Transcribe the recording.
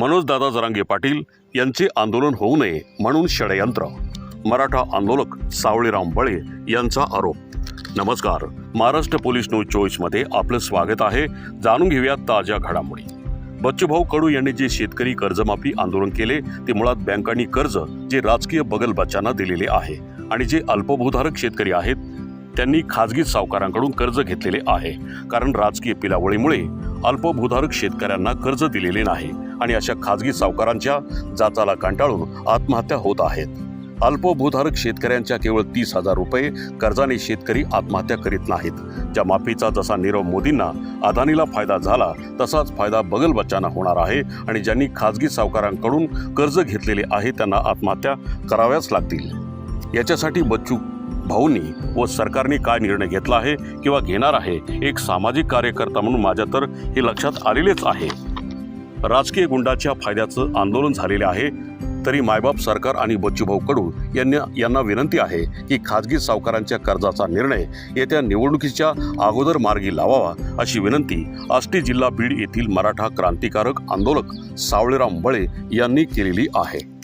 मनोजदादा जरांगे पाटील यांचे आंदोलन होऊ नये म्हणून षडयंत्र. मराठा आंदोलक सावळीराम बळे यांचा आरोप. नमस्कार. महाराष्ट्र पोलीस न्यूज चोवीसमध्ये आपलं स्वागत आहे. जाणून घेऊया ताज्या घडामोडी. बच्चूभाऊ कडू यांनी जे शेतकरी कर्जमाफी आंदोलन केले ते मुळात बँकांनी कर्ज जे राजकीय बगल बच्चांना दिलेले आहे. आणि जे अल्पभूधारक शेतकरी आहेत त्यांनी खाजगी सावकारांकडून कर्ज घेतलेले आहे. कारण राजकीय पिलावळीमुळे अल्पभूधारक शेतकऱ्यांना कर्ज दिलेले नाही आणि अशा खाजगी सावकारांच्या जाचाला कंटाळून आत्महत्या होत आहेत. अल्पभूधारक शेतकऱ्यांच्या केवळ तीस हजार रुपये कर्जाने शेतकरी आत्महत्या करीत नाहीत. ज्या माफीचा जसा नीरव मोदींना अदानीला फायदा झाला तसाच फायदा बगल बच्चांना होणार आहे आणि ज्यांनी खाजगी सावकारांकडून कर्ज घेतलेले आहे त्यांना आत्महत्या कराव्याच लागतील. याच्यासाठी बच्चू भाऊंनी व सरकारने काय निर्णय घेतला आहे किंवा घेणार आहे एक सामाजिक कार्यकर्ता म्हणून माझ्या तर हे लक्षात आलेलेच आहे. राजकीय गुंडाच्या फायद्याचं आंदोलन झालेले आहे तरी मायबाप सरकार आणि बच्चूभाऊ कडू यांना यांना विनंती आहे की खाजगी सावकारांच्या कर्जाचा निर्णय येत्या निवडणुकीच्या अगोदर मार्गी लावावा अशी विनंती आष्टी जिल्हा बीड येथील मराठा क्रांतिकारक आंदोलक सावळेराम बळे यांनी केलेली आहे.